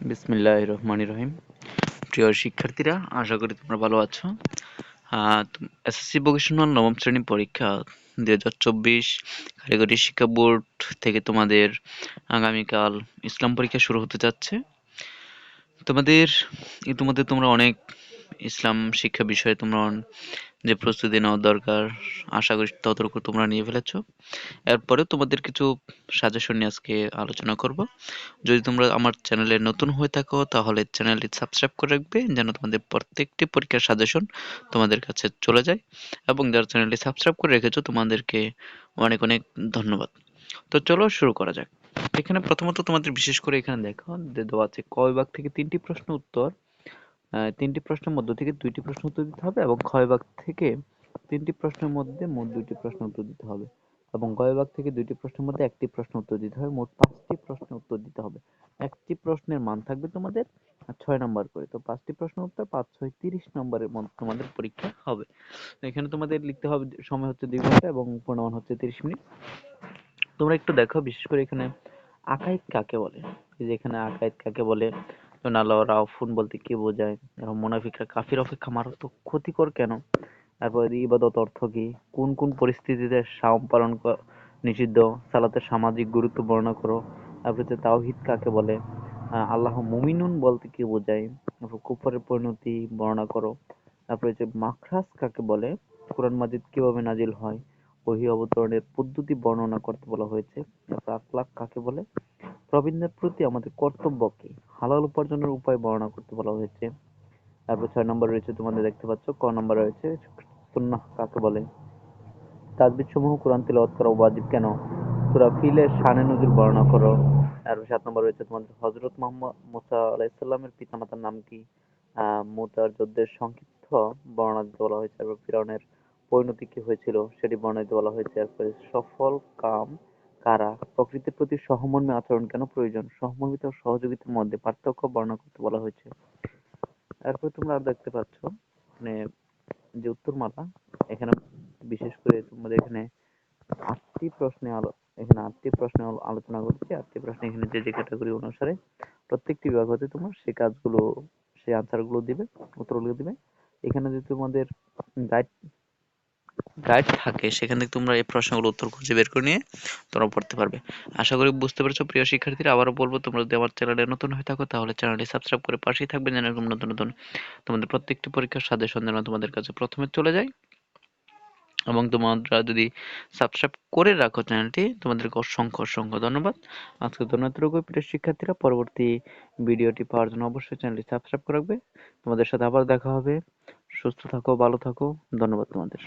বিসমিল্লাহ রহমান রহিম প্রিয় শিক্ষার্থীরা, আশা করি তোমরা ভালো আছো। এসএসসি ভোকেশনাল নবম শ্রেণি পরীক্ষা দুই হাজার চব্বিশ কারিগরি শিক্ষা বোর্ড থেকে তোমাদের আগামীকাল ইসলাম পরীক্ষা শুরু হতে যাচ্ছে। তোমাদের, ইতিমধ্যে তোমরা অনেক ইসলাম শিক্ষা বিষয়ে তোমরা যে প্রস্তুতি নেওয়া দরকার, আশা করি ততটুকু তোমরা নিয়ে ফেলেছ। এরপরে তোমাদের কিছু সাজেশন নিয়ে আজকে আলোচনা করব। যদি তোমরা আমার চ্যানেলে নতুন হয়ে থাকো, তাহলে চ্যানেলটি সাবস্ক্রাইব করে রাখবে, যেন তোমাদের প্রত্যেকটি পরীক্ষার সাজেশন তোমাদের কাছে চলে যায়। এবং যারা চ্যানেলটি সাবস্ক্রাইব করে রেখেছো, তোমাদেরকে অনেক অনেক ধন্যবাদ। তো চলো শুরু করা যাক। এখানে প্রথমত তোমাদের বিশেষ করে এখানে দেখো দেওয়া আছে ক বিভাগ থেকে তিনটি প্রশ্ন উত্তর। তিনটি প্রশ্নের মধ্য থেকে দুইটি প্রশ্ন উত্তর দিতে হবে এবং ক্ষয় ভাগ থেকে তিনটি প্রশ্নের মধ্যে মোট দুইটি প্রশ্ন উত্তর দিতে হবে এবং গয় ভাগ থেকে দুইটি প্রশ্নের মধ্যে একটি প্রশ্ন উত্তর দিতে হবে, মোট পাঁচটি প্রশ্ন উত্তর দিতে হবে। একটি প্রশ্নের মান থাকবে তোমাদের ছয় নম্বর করে। তো পাঁচটি প্রশ্ন উত্তর, পাঁচ ছয় তিরিশ নম্বরের মধ্যে তোমাদের পরীক্ষা হবে। এখানে তোমাদের লিখতে হবে সময় হচ্ছে দুই ঘণ্টা এবং পূর্ণমান হচ্ছে তিরিশ মিনিট। তোমরা একটু দেখো, বিশেষ করে এখানে আকাইদ কাকে বলে? যে এখানে আকাইদ কাকে বলে? আল্লাহ রাউফুন বলতে কি বোঝায়? এবং মুনাফিকরা কাফির অপেক্ষা মারাত্মক ক্ষতিকর কেন? তারপর ইবাদত অর্থ কি? কোন কোন পরিস্থিতিতে সাওম পালন নিষিদ্ধ? সালাতের সামাজিক গুরুত্ব বর্ণনা করো। তারপর তাওহিদ কাকে বলে? আল্লাহ মুমিনুন বলতে কি বোঝায়? তারপর কুফরের পরিণতি বর্ণনা করো। তারপর হচ্ছে মাখরাজ কাকে বলে? কোরআন মাজিদ কীভাবে নাজিল হয়? ওহি অবতরণের পদ্ধতি বর্ণনা করতে বলা হয়েছে। আকলাক কাকে বলে? প্রবীণদের প্রতি আমাদের কর্তব্য কি? হালাল উপার্জনের উপায় বর্ণনা করতে বলা হয়েছে। তারপর ছয় নম্বর রয়েছে, তোমাদের দেখতে পাচ্ছ, ক নম্বর রয়েছে, সুন্নাহ কাকে বলে? তাজবিদ সমূহ কোরআন তিলাওয়াত করা ওয়াজিব কেন? সূরা ফিলের শানে নজুর বর্ণনা করো। তারপর সাত নম্বর রয়েছে, তোমাদের হযরত মোহাম্মদ মুসা আলাইহিস সালামের পিতামাতার নাম কি? মুতার যুদ্ধের সংক্ষিপ্ত বর্ণনা দিতে বলা হয়েছে। তারপর ফিরাউনের পরিণতি কি হয়েছিল সেটি বর্ণনা দিতে বলা হয়েছে। তারপরে সফল কাম কারা? প্রকৃতির প্রতি সহমর্মী আচরণ কেন প্রয়োজন? সহমর্মিতা ও সহযোগিতার মধ্যে পার্থক্য বর্ণনা করতে বলা হয়েছে। তারপর তোমরা দেখতে পাচ্ছ মানে যে উত্তরমালা, এখানে বিশেষ করে তোমাদের এখানে আটটি প্রশ্নে আলো, এখানে আটটি প্রশ্নে আলোচনা করছি আটটি প্রশ্নে এখানে যে যে ক্যাটাগরি অনুসারে প্রত্যেকটি বিভাগ হতে তোমার সেই কাজগুলো সেই আনসারগুলো দিবে, উত্তরগুলো দিবে। এখানে যদি তোমাদের গাইড গাইড থাকে, সেখান থেকে তোমরা এই প্রশ্নগুলো উত্তর খুঁজে বের করে নিয়ে তোমরা পড়তে পারবে। আশা করি বুঝতে পেরেছ, প্রিয় শিক্ষার্থীরা। আবারও বলব, তোমরা যদি আমার চ্যানেলে নতুন হয়ে থাকো, তাহলে চ্যানেলটি সাবস্ক্রাইব করে পাশেই থাকবেন, যেন এরকম নতুন নতুন তোমাদের প্রত্যেকটি পরীক্ষার সাজেশন যেন তোমাদের কাছে প্রথমে চলে যায়। এবং তোমরা যদি সাবস্ক্রাইব করে রাখো চ্যানেলটি, তোমাদেরকে অসংখ্য অসংখ্য ধন্যবাদ। আজকে ধন্যবাদ প্রিয় শিক্ষার্থীরা। পরবর্তী ভিডিওটি পাওয়ার জন্য অবশ্যই চ্যানেলটি সাবস্ক্রাইব করে রাখবে। তোমাদের সাথে আবার দেখা হবে। সুস্থ থাকো, ভালো থাকো। ধন্যবাদ তোমাদের।